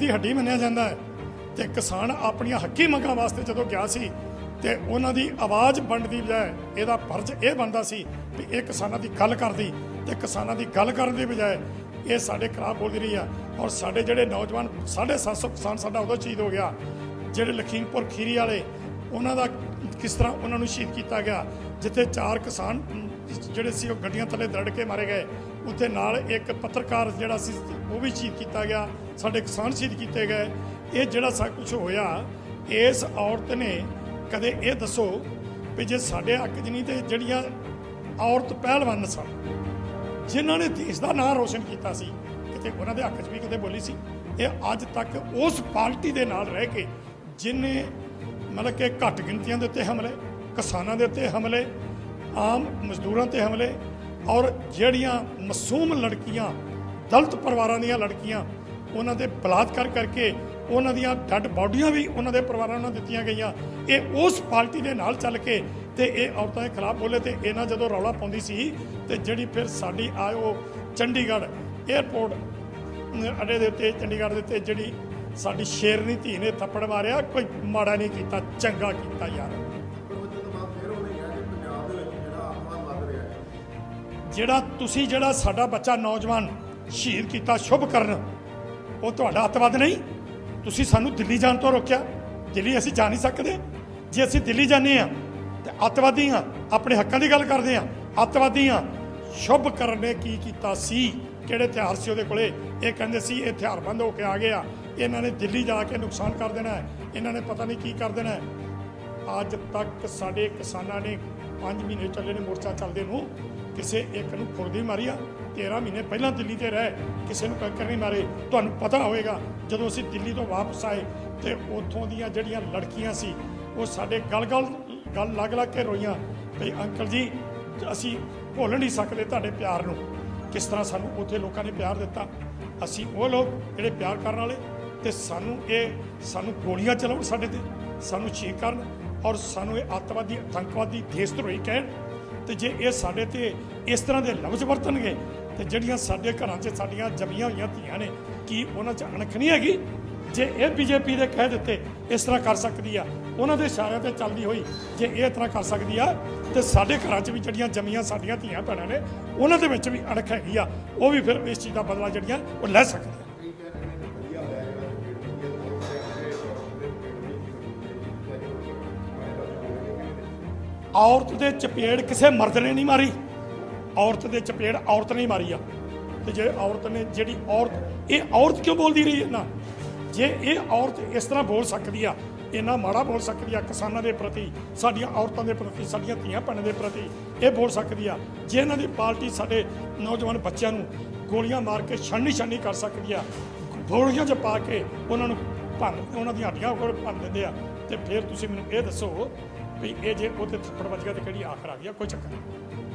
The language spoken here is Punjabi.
ਦੀ ਹੱਡੀ ਮੰਨਿਆ ਜਾਂਦਾ ਹੈ ਤੇ ਕਿਸਾਨ ਆਪਣੀਆਂ ਹੱਕੀ ਮੰਗਾਂ ਵਾਸਤੇ ਜਦੋਂ ਗਿਆ ਸੀ ਤੇ ਉਹਨਾਂ ਦੀ ਆਵਾਜ਼ ਬਣਨ ਦੀ ਬਜਾਏ ਇਹਦਾ ਫਰਜ਼ ਇਹ ਬਣਦਾ ਸੀ ਵੀ ਇਹ ਕਿਸਾਨਾਂ ਦੀ ਗੱਲ ਕਰਦੀ ਤੇ ਕਿਸਾਨਾਂ ਦੀ ਗੱਲ ਕਰਨ ਦੀ ਬਜਾਏ ਇਹ ਸਾਡੇ ਖਰਾਬ ਬੋਲਦੀ ਰਹੀ ਆ। ਔਰ ਸਾਡੇ ਜਿਹੜੇ ਨੌਜਵਾਨ 750 ਕਿਸਾਨ ਸਾਡਾ ਉਦੋਂ ਸ਼ਹੀਦ ਹੋ ਗਿਆ, ਜਿਹੜੇ ਲਖੀਮਪੁਰ ਖੀਰੀ ਵਾਲੇ, ਉਹਨਾਂ ਦਾ ਕਿਸ ਤਰ੍ਹਾਂ ਉਹਨਾਂ ਨੂੰ ਸ਼ਹੀਦ ਕੀਤਾ ਗਿਆ, ਜਿੱਥੇ ਚਾਰ ਕਿਸਾਨ, ਜਿਹੜੇ ਸੀ ਉਹ ਗੱਡੀਆਂ ਥੱਲੇ ਦਰੜ ਕੇ ਮਾਰੇ ਗਏ। ਉੱਥੇ ਨਾਲ ਇੱਕ ਪੱਤਰਕਾਰ ਜਿਹੜਾ ਸੀ, ਉਹ ਵੀ ਸ਼ਹੀਦ ਕੀਤਾ ਗਿਆ, ਸਾਡੇ ਕਿਸਾਨ ਸ਼ਹੀਦ ਕੀਤੇ ਗਏ। ਇਹ ਜਿਹੜਾ ਸਭ ਕੁਝ ਹੋਇਆ, ਇਸ ਔਰਤ ਨੇ ਕਦੇ ਇਹ ਦੱਸੋ ਵੀ ਜੇ ਸਾਡੇ ਹੱਕ 'ਚ ਨਹੀਂ ਤੇ ਜਿਹੜੀਆਂ ਔਰਤ ਪਹਿਲਵਾਨ ਸਨ, ਜਿਨ੍ਹਾਂ ਨੇ ਦੇਸ਼ ਦਾ ਨਾਮ ਰੋਸ਼ਨ ਕੀਤਾ ਸੀ, ਕਿਤੇ ਉਹਨਾਂ ਦੇ ਹੱਕ 'ਚ ਵੀ ਕਿਤੇ ਬੋਲੀ ਸੀ? ਇਹ ਅੱਜ ਤੱਕ ਉਸ ਪਾਰਟੀ ਦੇ ਨਾਲ ਰਹਿ ਕੇ ਜਿਨੇ ਮਤਲਬ ਕਿ ਘੱਟ ਗਿਣਤੀਆਂ ਦੇ ਉੱਤੇ ਹਮਲੇ, ਕਿਸਾਨਾਂ ਦੇ ਉੱਤੇ ਹਮਲੇ, ਆਮ ਮਜ਼ਦੂਰਾਂ ਤੇ ਹਮਲੇ ਔਰ ਜਿਹੜੀਆਂ ਮਾਸੂਮ ਲੜਕੀਆਂ, ਦਲਿਤ ਪਰਿਵਾਰਾਂ ਦੀਆਂ ਲੜਕੀਆਂ, ਉਹਨਾਂ ਦੇ ਬਲਾਤਕਾਰ ਕਰਕੇ ਉਹਨਾਂ ਦੀਆਂ ਡੱਡ ਬਾਡੀਆਂ ਵੀ ਉਹਨਾਂ ਦੇ ਪਰਿਵਾਰਾਂ ਨੂੰ ਦਿੱਤੀਆਂ ਗਈਆਂ। ਇਹ ਉਸ ਪਾਰਟੀ ਦੇ ਨਾਲ ਚੱਲ ਕੇ ਤੇ ਇਹ ਔਰਤਾਂ ਦੇ ਖਿਲਾਫ ਬੋਲੇ ਤੇ ਇਹਨਾਂ ਜਦੋਂ ਰੌਲਾ ਪਾਉਂਦੀ ਸੀ ਤੇ ਜਿਹੜੀ ਫਿਰ ਸਾਡੀ ਆਇਓ ਚੰਡੀਗੜ੍ਹ 에ਅਰਪੋਰਟ ਅੱਡੇ ਦੇ ਉੱਤੇ, ਚੰਡੀਗੜ੍ਹ ਦੇ ਉੱਤੇ ਜਿਹੜੀ ਸਾਡੀ ਸ਼ੇਰਨੀ ਧੀ ਨੇ ਥੱਪੜ ਮਾਰਿਆ, ਕੋਈ ਮਾੜਾ ਨਹੀਂ ਕੀਤਾ, ਚੰਗਾ ਕੀਤਾ ਯਾਰ। ਜਿਹੜਾ ਤੁਸੀਂ ਜਿਹੜਾ ਸਾਡਾ ਬੱਚਾ ਨੌਜਵਾਨ ਸ਼ਹੀਦ ਕੀਤਾ ਸ਼ੁਭ ਕਰਨ, ਉਹ ਤੁਹਾਡਾ ਅੱਤਵਾਦ ਨਹੀਂ? ਤੁਸੀਂ ਸਾਨੂੰ ਦਿੱਲੀ ਜਾਣ ਤੋਂ ਰੋਕਿਆ। ਦਿੱਲੀ ਅਸੀਂ ਜਾ ਨਹੀਂ ਸਕਦੇ। ਜੇ ਅਸੀਂ ਦਿੱਲੀ ਜਾਂਦੇ ਆ ਤੇ ਅੱਤਵਾਦੀ ਆ ਆਪਣੇ ਹੱਕਾਂ ਦੀ ਗੱਲ ਕਰਦੇ ਆ ਅੱਤਵਾਦੀ ਆ ਸ਼ੁਭ ਕਰਨ ਨੇ ਕੀ ਕੀਤਾ ਸੀ? ਕਿਹੜੇ ਹਥਿਆਰ ਸੀ ਉਹਦੇ ਕੋਲੇ? ਇਹ ਕਹਿੰਦੇ ਸੀ, ਇਹ ਹਥਿਆਰਬੰਦ ਹੋ ਕੇ ਆ ਗਿਆ। ਇਹਨਾਂ ਨੇ ਦਿੱਲੀ ਜਾ ਕੇ ਨੁਕਸਾਨ ਕਰ ਦੇਣਾ ਹੈ। ਇਹਨਾਂ ਨੇ ਪਤਾ ਨਹੀਂ ਕੀ ਕਰ ਦੇਣਾ ਹੈ। ਅੱਜ ਤੱਕ ਸਾਡੇ ਕਿਸਾਨਾਂ ਨੇ 5 ਮਹੀਨੇ ਚੱਲੇ ਨੇ ਮੋਰਚਾ ਚੱਲਦੇ ਨੂੰ। ਕਿਸੇ ਇੱਕ ਨੂੰ ਫੁਰਦੀ ਮਾਰੀ ਆ 13 ਮਹੀਨੇ ਪਹਿਲਾਂ ਦਿੱਲੀ ਤੇ ਰਹੇ, ਕਿਸੇ ਨੂੰ ਕੰਕਰ ਨਹੀਂ ਮਾਰੇ। ਤੁਹਾਨੂੰ ਪਤਾ ਹੋਵੇਗਾ, ਜਦੋਂ ਅਸੀਂ ਦਿੱਲੀ ਤੋਂ ਵਾਪਸ ਆਏ ਤੇ ਉੱਥੋਂ ਦੀਆਂ ਜਿਹੜੀਆਂ ਲੜਕੀਆਂ ਸੀ, ਉਹ ਸਾਡੇ ਗਲ ਗਲ ਗੱਲ ਲੱਗ ਲੱਗ ਕੇ ਰੋਈਆਂ। ਵੀ ਅੰਕਲ ਜੀ, ਅਸੀਂ ਭੁੱਲ ਨਹੀਂ ਸਕਦੇ ਤੁਹਾਡੇ ਪਿਆਰ ਨੂੰ। ਕਿਸ ਤਰ੍ਹਾਂ ਸਾਨੂੰ ਉੱਥੇ ਲੋਕਾਂ ਨੇ ਪਿਆਰ ਦਿੱਤਾ? ਅਸੀਂ ਉਹ ਲੋਕ ਜਿਹੜੇ ਪਿਆਰ ਕਰਨ ਵਾਲੇ ਤੇ ਸਾਨੂੰ ਇਹ, ਸਾਨੂੰ ਗੋਲੀਆਂ ਚਲਾਉਣ ਸਾਡੇ ਤੇ, ਸਾਨੂੰ ਸ਼ਹੀਦ ਕਰਨ ਔਰ ਸਾਨੂੰ ਇਹ ਅੱਤਵਾਦੀ, ਆਤੰਕਵਾਦੀ ਦੇਸ਼ ਧਰੋਹੀ ਕਹਿਣ। ਤੇ ਜੇ ਇਹ ਸਾਡੇ ਤੇ ਇਸ ਤਰ੍ਹਾਂ ਦੇ ਲਫ਼ਜ਼ ਵਰਤਣਗੇ, ਤੇ ਜਿਹੜੀਆਂ ਸਾਡੇ ਘਰਾਂ 'ਚ ਸਾਡੀਆਂ ਜੰਮੀਆਂ ਹੋਈਆਂ ਧੀਆਂ ਨੇ, ਕੀ ਉਹਨਾਂ 'ਚ ਅਣਖ ਨਹੀਂ ਹੈਗੀ? ਜੇ ਇਹ ਬੀਜੇਪੀ ਦੇ ਕਹਿ ਦਿੱਤੇ, ਇਸ ਤਰ੍ਹਾਂ ਕਰ ਸਕਦੀ ਆ। ਉਹਨਾਂ ਦੇ ਇਸ਼ਾਰਿਆਂ ਤੇ ਚੱਲਦੀ ਹੋਈ ਜੇ ਇਹ ਇਸ ਤਰ੍ਹਾਂ ਕਰ ਸਕਦੀ ਆ, ਤੇ ਸਾਡੇ ਘਰਾਂ 'ਚ ਵੀ ਜਿਹੜੀਆਂ ਜੰਮੀਆਂ ਸਾਡੀਆਂ ਧੀਆਂ ਭੈਣਾਂ ਨੇ, ਉਹਨਾਂ ਦੇ ਵਿੱਚ ਵੀ ਅਣਖ ਹੈਗੀ ਆ। ਉਹ ਵੀ ਫਿਰ ਇਸ ਚੀਜ਼ ਦਾ ਬਦਲਾ ਜਿਹੜੀਆਂ ਉਹ ਲੈ ਸਕਦੇ ਔਰਤ ਦੇ ਚਪੇੜ ਕਿਸੇ ਮਰਦ ਨੇ ਨਹੀਂ ਮਾਰੀ। ਔਰਤ ਦੇ ਚਪੇੜ ਔਰਤ ਨੇ ਮਾਰੀ ਆ। ਤੇ ਜੇ ਔਰਤ ਨੇ ਜਿਹੜੀ ਔਰਤ, ਇਹ ਔਰਤ ਕਿਉਂ ਬੋਲਦੀ ਰਹੀ ਹੈ? ਨਾ, ਜੇ ਇਹ ਔਰਤ ਇਸ ਤਰ੍ਹਾਂ ਬੋਲ ਸਕਦੀ ਆ, ਇੰਨਾ ਮਾੜਾ ਬੋਲ ਸਕਦੀ ਆ ਕਿਸਾਨਾਂ ਦੇ ਪ੍ਰਤੀ, ਸਾਡੀਆਂ ਔਰਤਾਂ ਦੇ ਪ੍ਰਤੀ, ਸਾਡੀਆਂ ਧੀਆਂ ਭੈਣਾਂ ਦੇ ਪ੍ਰਤੀ ਇਹ ਬੋਲ ਸਕਦੀ ਆ, ਜੇ ਇਹਨਾਂ ਦੀ ਪਾਰਟੀ ਸਾਡੇ ਨੌਜਵਾਨ ਬੱਚਿਆਂ ਨੂੰ ਗੋਲੀਆਂ ਮਾਰ ਕੇ ਛਾਨੀ ਛਾਨੀ ਕਰ ਸਕਦੀ ਆ, ਗੋਲੀਆਂ 'ਚ ਪਾ ਕੇ ਉਹਨਾਂ ਨੂੰ ਭੰਨ, ਉਹਨਾਂ ਦੀਆਂ ਹੱਡੀਆਂ ਕੋਲ ਭੰਨ ਦਿੰਦੇ ਆ, ਤੇ ਫਿਰ ਤੁਸੀਂ ਮੈਨੂੰ ਇਹ ਦੱਸੋ ਵੀ ਇਹ ਜੇ ਉਹਦੇ ਥੱਪੜ ਵੱਜ ਗਿਆ ਤੇ ਕਿਹੜੀ ਆਖਰ ਆ ਗਈ ਆ, ਕੋਈ ਚੱਕਰ ਨਹੀਂ।